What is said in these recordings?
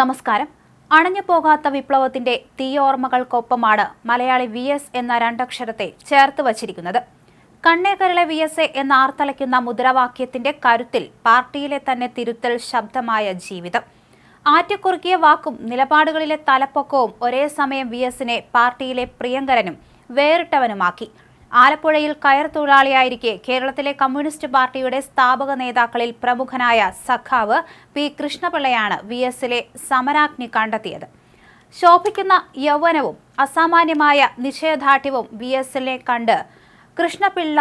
നമസ്കാരം. അണഞ്ഞു പോകാത്ത വിപ്ലവത്തിന്റെ തീയോർമ്മകൾക്കൊപ്പമാണ് മലയാളി വി എസ് എന്ന രണ്ടക്ഷരത്തെ ചേർത്ത് വച്ചിരിക്കുന്നത്. കണ്ണേക്കരളെ വി എസ് എ എന്ന ആർത്തലയ്ക്കുന്ന മുദ്രാവാക്യത്തിന്റെ കരുത്തിൽ പാർട്ടിയിലെ തന്നെ തിരുത്തൽ ശബ്ദമായ ജീവിതം. ആറ്റക്കുറുക്കിയ വാക്കും നിലപാടുകളിലെ തലപ്പൊക്കവും ഒരേ സമയം വി എസിനെ പാർട്ടിയിലെ പ്രിയങ്കരനും വേറിട്ടവനുമാക്കി. ആലപ്പുഴയിൽ കയർ തൊഴിലാളിയായിരിക്കെ കേരളത്തിലെ കമ്മ്യൂണിസ്റ്റ് പാർട്ടിയുടെ സ്ഥാപക നേതാക്കളിൽ പ്രമുഖനായ സഖാവ് പി കൃഷ്ണപിള്ളയാണ് വി എസിലെ സമരാഗ്നി കണ്ടെത്തിയത്. ശോഭിക്കുന്ന യൗവനവും അസാമാന്യമായ നിശ്ചയദാർഢ്യവും വി എസിലെ കണ്ട് കൃഷ്ണപിള്ള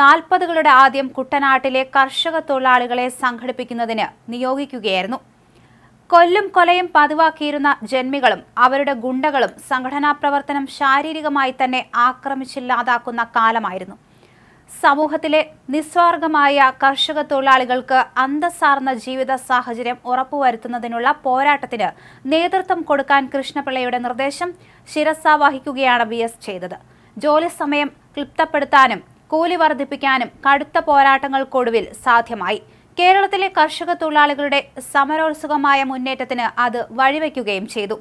നാൽപ്പതുകളുടെ ആദ്യം കുട്ടനാട്ടിലെ കർഷക തൊഴിലാളികളെ സംഘടിപ്പിക്കുന്നതിന് നിയോഗിക്കുകയായിരുന്നു. കൊല്ലും കൊലയും പതിവാക്കിയിരുന്ന ജന്മികളും അവരുടെ ഗുണ്ടകളും സംഘടനാ പ്രവർത്തനം ശാരീരികമായി തന്നെ ആക്രമിച്ചില്ലാതാക്കുന്ന കാലമായിരുന്നു. സമൂഹത്തിലെ നിസ്വാർഗമായ കർഷക തൊഴിലാളികൾക്ക് അന്തസ്സാർന്ന ജീവിത സാഹചര്യം ഉറപ്പുവരുത്തുന്നതിനുള്ള പോരാട്ടത്തിന് നേതൃത്വം കൊടുക്കാൻ കൃഷ്ണപിള്ളയുടെ നിർദ്ദേശം ശിരസ വഹിക്കുകയാണ് വി എസ് ചെയ്തത്. ജോലി സമയം ക്ലിപ്തപ്പെടുത്താനും കൂലി വർദ്ധിപ്പിക്കാനും കടുത്ത പോരാട്ടങ്ങൾക്കൊടുവിൽ സാധ്യമായി. കേരളത്തിലെ കർഷക തൊഴിലാളികളുടെ സമരോത്സുകമായ മുന്നേറ്റത്തിന് അത് വഴിവെക്കുകയും ചെയ്തു.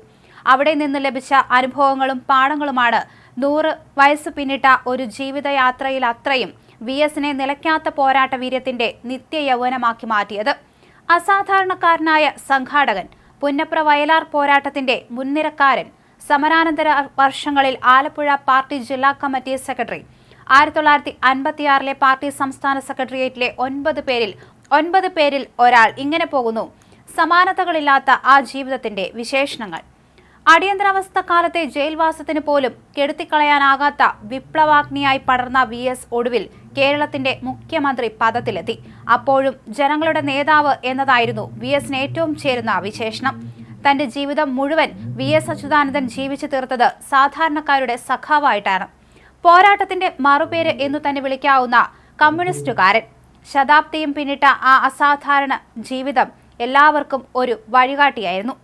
അവിടെ നിന്ന് ലഭിച്ച അനുഭവങ്ങളും പാഠങ്ങളുമാണ് നൂറ് വയസ്സ് പിന്നിട്ട ഒരു ജീവിതയാത്രയിൽ അത്രയും വി എസിനെ നിലയ്ക്കാത്ത പോരാട്ട വീര്യത്തിന്റെ നിത്യ യൗവനമാക്കി മാറ്റിയത്. അസാധാരണക്കാരനായ സംഘാടകൻ പുന്നപ്ര വയലാർ പോരാട്ടത്തിന്റെ മുൻനിരക്കാരൻ സമരാനന്തര വർഷങ്ങളിൽ ആലപ്പുഴ പാർട്ടി ജില്ലാ കമ്മിറ്റി സെക്രട്ടറി ആയിരത്തി തൊള്ളായിരത്തി അൻപത്തിയാറിലെ പാർട്ടി സംസ്ഥാന സെക്രട്ടേറിയറ്റിലെ ഒൻപത് പേരിൽ ഒൻപത് പേരിൽ ഒരാൾ ഇങ്ങനെ പോകുന്നു. സമാനതകളില്ലാത്ത ആ ജീവിതത്തിന്റെ വിശേഷണങ്ങൾ. അടിയന്തരാവസ്ഥ കാലത്തെ ജയിൽവാസത്തിന് പോലും കെടുത്തിക്കളയാനാകാത്ത വിപ്ലവാഗ്നിയായി പടർന്ന വി എസ് ഒടുവിൽ കേരളത്തിന്റെ മുഖ്യമന്ത്രി പദത്തിലെത്തി. അപ്പോഴും ജനങ്ങളുടെ നേതാവ് എന്നതായിരുന്നു വി എസിന് ഏറ്റവും ചേരുന്ന വിശേഷണം. തന്റെ ജീവിതം മുഴുവൻ വി എസ് അച്യുതാനന്ദൻ ജീവിച്ചു തീർത്തത് സാധാരണക്കാരുടെ സഖാവായിട്ടാണ്. പോരാട്ടത്തിന്റെ മറുപേര് എന്നു തന്നെ വിളിക്കാവുന്ന കമ്മ്യൂണിസ്റ്റുകാരൻ ശതാബ്ദിയും പിന്നിട്ട ആ അസാധാരണ ജീവിതം എല്ലാവർക്കും ഒരു വഴികാട്ടിയായിരുന്നു.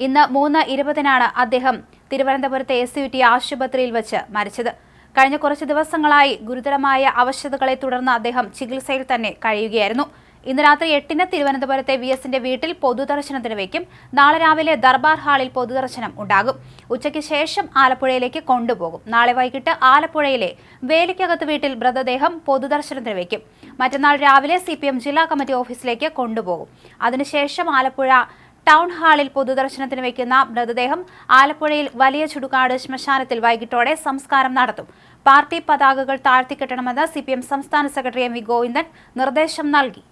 ഇന്ന് മൂന്ന് ഇരുപതിനാണ് അദ്ദേഹം തിരുവനന്തപുരത്തെ എസ് യു ടി ആശുപത്രിയിൽ വെച്ച് മരിച്ചത്. കഴിഞ്ഞ കുറച്ച് ദിവസങ്ങളായി ഗുരുതരമായ അവശതകളെ തുടർന്ന് അദ്ദേഹം ചികിത്സയിൽ തന്നെ കഴിയുകയായിരുന്നു. ഇന്ന് രാത്രി എട്ടിന് തിരുവനന്തപുരത്തെ വി എസിന്റെ വീട്ടിൽ പൊതുദർശനത്തിന് വയ്ക്കും. നാളെ രാവിലെ ദർബാർ ഹാളിൽ പൊതുദർശനം ഉണ്ടാകും. ഉച്ചയ്ക്ക് ശേഷം ആലപ്പുഴയിലേക്ക് കൊണ്ടുപോകും. നാളെ വൈകിട്ട് ആലപ്പുഴയിലെ വേലിക്കകത്ത് വീട്ടിൽ മൃതദേഹം പൊതുദർശനത്തിന് വയ്ക്കും. മറ്റന്നാൾ രാവിലെ സി ജില്ലാ കമ്മിറ്റി ഓഫീസിലേക്ക് കൊണ്ടുപോകും. അതിനുശേഷം ആലപ്പുഴ ടൗൺ ഹാളിൽ പൊതുദർശനത്തിന് വയ്ക്കുന്ന മൃതദേഹം ആലപ്പുഴയിൽ വലിയ ചുടുകാട് ശ്മശാനത്തിൽ വൈകിട്ടോടെ സംസ്കാരം നടത്തും. പാർട്ടി പതാകകൾ താഴ്ത്തിക്കെട്ടണമെന്ന് സി സംസ്ഥാന സെക്രട്ടറി എം വി ഗോവിന്ദൻ നിർദ്ദേശം നൽകി.